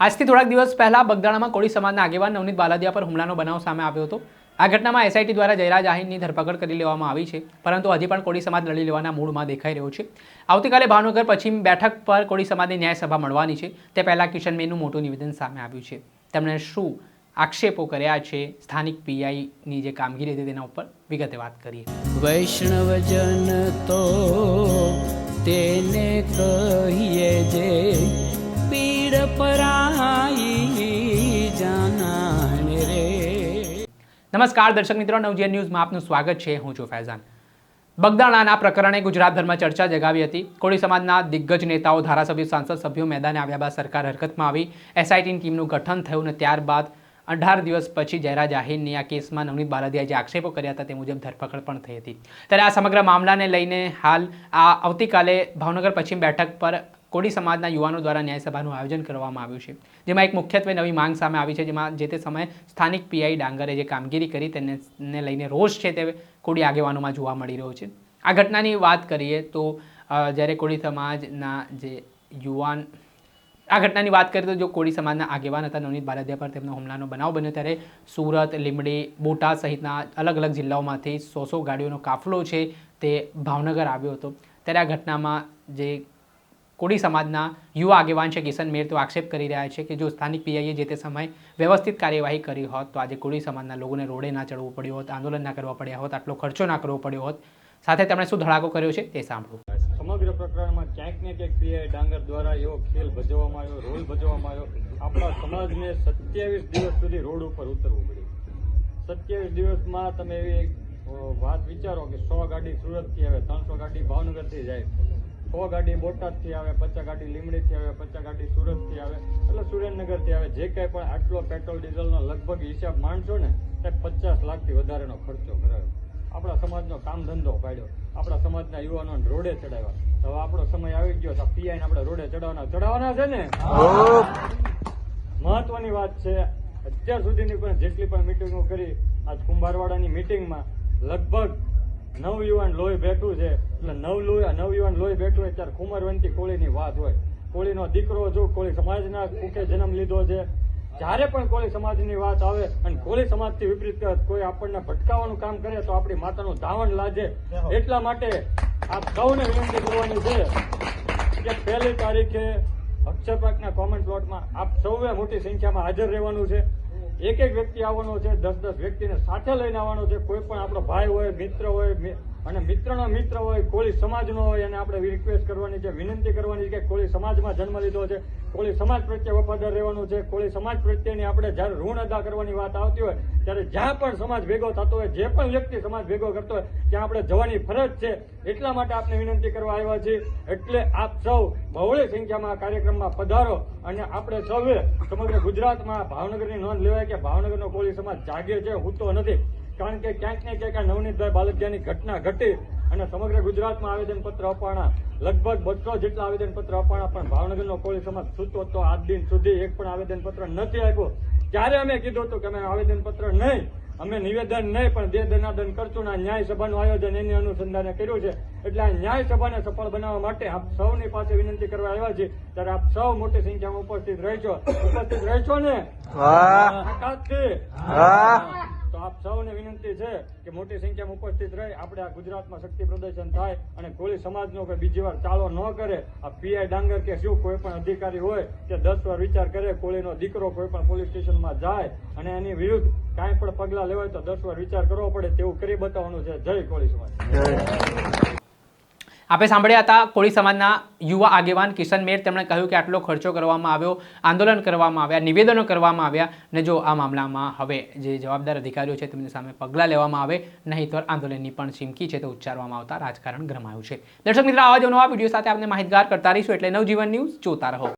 આજથી થોડાક દિવસ પહેલા બગદાણામાં કોળી સમાજના આગેવાન નવનીત બાલાદિયા પર હુમલાનો બનાવ સામે આવ્યો હતો. આ ઘટનામાં એસઆઈટી દ્વારા જયરાજ આહિરની ધરપકડ કરી લેવામાં આવી છે, પરંતુ હજી પણ કોળી સમાજ લડી લેવાના મૂળમાં દેખાઈ રહ્યો છે. આવતીકાલે ભાવનગર પશ્ચિમ બેઠક પર કોળી સમાજની ન્યાય સભા મળવાની છે. તે પહેલાં કિશન મેનનું મોટું નિવેદન સામે આવ્યું છે. તેમણે શું આક્ષેપો કર્યા છે? સ્થાનિક પીઆઈની જે કામગીરી હતી તેના ઉપર વિગતે વાત કરીએ. વૈષ્ણવજન તો તેને કહીએ જે પીડ પરાઈ નમસ્કાર, દર્શક મિત્રો, નવજીવન ન્યૂઝમાં આપનું સ્વાગત છે. હું છું ફૈઝાન. બગદાણાના પ્રકરણે ગુજરાતભરમાં ચર્ચા જગાવી હતી. કોળી સમાજના દિગ્ગજ નેતાઓ, ધારાસભ્યો, સાંસદ સભ્યો મેદાને આવ્યા બાદ સરકાર હરકતમાં આવી. એસઆઈટીની ટીમનું ગઠન થયું અને ત્યારબાદ અઢાર દિવસ પછી જયરાજ આહિરની આ કેસમાં નવનીત બાલદિયાએ જે આક્ષેપો કર્યા હતા તે મુજબ ધરપકડ પણ થઈ હતી. ત્યારે આ સમગ્ર મામલાને લઈને હાલ આ આવતીકાલે ભાવનગર પશ્ચિમ બેઠક પર કોળી સમાજના યુવાનો દ્વારા ન્યાય સભાનું આયોજન કરવામાં આવ્યું છે, જેમાં એક મુખ્યત્વે નવી માંગ સામે આવી છે, જેમાં જે તે સમયે સ્થાનિક પીઆઈ ડાંગરે જે કામગીરી કરી તેને લઈને રોષ છે તે કોડી આગેવાનોમાં જોવા મળી રહ્યો છે. આ ઘટનાની વાત કરીએ તો જ્યારે કોડી સમાજના જે યુવાન, આ ઘટનાની વાત કરીએ તો જો કોળી સમાજના આગેવાન હતા નવનીત બાલદિયા પર તેમનો હુમલાનો બનાવ બન્યો, ત્યારે સુરત, લીંબડી, બોટાદ સહિતના અલગ અલગ જિલ્લાઓમાંથી સો સો ગાડીઓનો કાફલો છે તે ભાવનગર આવ્યો હતો. ત્યારે આ ઘટનામાં જે કોળી સમાજના યુવા આગેવાન છે કિશન મેર તો આક્ષેપ કરી રહ્યા છે કે જો સ્થાનિક પીઆઈએ જે તે સમયે વ્યવસ્થિત કાર્યવાહી કરી હોત, તો આજે કોળી સમાજના લોકોને રોડે ના ચડવું પડ્યું હોત, આંદોલન ના કરવા પડ્યા હોત, આટલો ખર્ચો ના કરવો પડ્યો હોત. સાથે તેમણે શું ધડાકો કર્યો છે તે સાંભળો. સમગ્ર પ્રકરણમાં ક્યાંક ને ક્યાંક પીઆઈ ડાંગર દ્વારા એવો ખેલ ભજવવામાં આવ્યો, રોલ ભજવવામાં આવ્યો. આપણા સમાજને સત્યાવીસ દિવસ સુધી રોડ ઉપર ઉતરવું પડ્યું. સત્યાવીસ દિવસમાં તમે એવી વાત વિચારો કે સો ગાડી સુરતથી આવે, ત્રણસો ગાડી ભાવનગરથી જાય. સો ગાડી બોટાદથી આવે, પચાસ ગાડી લીમડીથી આવે, પચાસ ગાડી સુરતથી આવે, એટલે સુરેન્દ્રનગરથી આવે. જે કાંઈ પણ આટલો પેટ્રોલ, ડીઝલનો લગભગ હિસાબ માણશો ને તે પચાસ લાખથી વધારેનો ખર્ચો કરાયો. આપણા સમાજનો કામ ધંધો પાડ્યો. આપણા સમાજના યુવાનોને રોડે ચડાવ્યા. હવે આપણો સમય આવી ગયો તો પીઆઈ આપણે રોડે ચડાવવાના. ચડાવવાના છે ને? મહત્વની વાત છે, અત્યાર સુધીની પણ જેટલી પણ મિટિંગો કરી, આજ કુંભારવાડાની મિટિંગમાં લગભગ નવ યુવાન લોહી બેઠું છે. એટલે નવ લોહી નવયુવાન લોહી બેઠું હોય ત્યારે કુંમારવંતી કોળીની વાત હોય. કોળીનો દીકરો જો કોળી સમાજના કુખે જન્મ લીધો છે, જ્યારે પણ કોળી સમાજની વાત આવે અને કોળી સમાજથી વિપરીત કોઈ આપણને ભટકાવાનું કામ કરે તો આપણી માતાનું ધાવણ લાજે. એટલા માટે આપ સૌને વિનંતી કરવાની છે કે પહેલી તારીખે અક્ષરપાકના કોમન પ્લોટમાં આપ સૌએ મોટી સંખ્યામાં હાજર રહેવાનું છે. એક એક વ્યક્તિ આવવાનો છે, દસ દસ વ્યક્તિને સાથે લઈને આવવાનો છે. કોઈ પણ આપણો ભાઈ હોય, મિત્ર હોય અને મિત્રનો મિત્ર હોય, કોળી સમાજનો હોય અને આપણે રિક્વેસ્ટ કરવાની છે, વિનંતી કરવાની છે કે કોળી સમાજમાં જન્મ લીધો છે, કોળી સમાજ પ્રત્યે વફાદાર રહેવાનું છે, કોળી સમાજ પ્રત્યેની આપણે જ્યારે ઋણ અદા કરવાની વાત આવતી હોય, ત્યારે જ્યાં પણ સમાજ ભેગો થતો હોય, જે પણ વ્યક્તિ સમાજ ભેગો કરતો હોય, ત્યાં આપણે જવાની ફરજ છે. એટલા માટે આપને વિનંતી કરવા આવ્યા છીએ. એટલે આપ સૌ બહોળી સંખ્યામાં આ કાર્યક્રમમાં પધારો અને આપણે સૌએ સમગ્ર ગુજરાતમાં ભાવનગરની નોંધ લેવાય કે ભાવનગરનો કોળી સમાજ જાગે છે. હૂતો નથી. કારણ કે ક્યાંક ને ક્યાંક આ નવનીતભાઈ બાલકિયાની ઘટના ઘટી અને સમગ્ર ગુજરાતમાં આવેદનપત્ર અપાણા. લગભગ બસો જેટલા આવેદનપત્ર અપાણા પણ ભાવનગરનો કોળી સમાજ સૂતો તો આજ દિન સુધી એક પણ આવેદનપત્ર નથી આપ્યો. ત્યારે અમે કીધું હતું કે અમે આવેદનપત્ર નહીં અમે નિવેદન નહીં પણ દે દનાદન કરશું ને આ ન્યાય સભાનું આયોજન એની અનુસંધાને કર્યું છે. એટલે આ ન્યાય સભાને સફળ બનાવવા માટે આપ સૌની પાસે વિનંતી કરવા આવ્યા છે ત્યારે આપ સૌ મોટી સંખ્યામાં ઉપસ્થિત રહેશો ઉપસ્થિત રહેશો ને? તો આપ સૌને વિનંતી છે કે મોટી સંખ્યામાં ઉપસ્થિત રહી આપણે આ ગુજરાતમાં શક્તિ પ્રદર્શન થાય અને કોળી સમાજનો કોઈ બીજી વાર ચાલો ન કરે. આ પીઆઈ ડાંગર કે શું કોઈ પણ અધિકારી હોય કે દસ વાર વિચાર કરે કોળીનો દીકરો કોઈ પણ પોલીસ સ્ટેશનમાં જાય અને એની વિરુદ્ધ કાંઈ પણ પગલાં લેવાય તો દસ વાર વિચાર કરવો પડે તેવું કરી બતાવવાનું છે. જય કોળી સમાજ. આપણે સાંભળ્યા હતા કોળી સમાજના યુવા આગેવાન કિશન મેર. તેમણે કહ્યું કે આટલો ખર્ચો કરવામાં આવ્યો, આંદોલન કરવામાં આવ્યા, નિવેદનો કરવામાં આવ્યા ને જો આ મામલામાં હવે જે જવાબદાર અધિકારીઓ છે તેમની સામે પગલાં લેવામાં આવે, નહીં તો આંદોલનની પણ ચીમકી છે તે ઉચ્ચારવામાં આવતા રાજકારણ ગરમાયું છે. દર્શક મિત્રો, આવા જ નવા વીડિયો સાથે આપણે માહિતગાર કરતા રહીશું એટલે નવજીવન ન્યૂઝ જોતા રહો.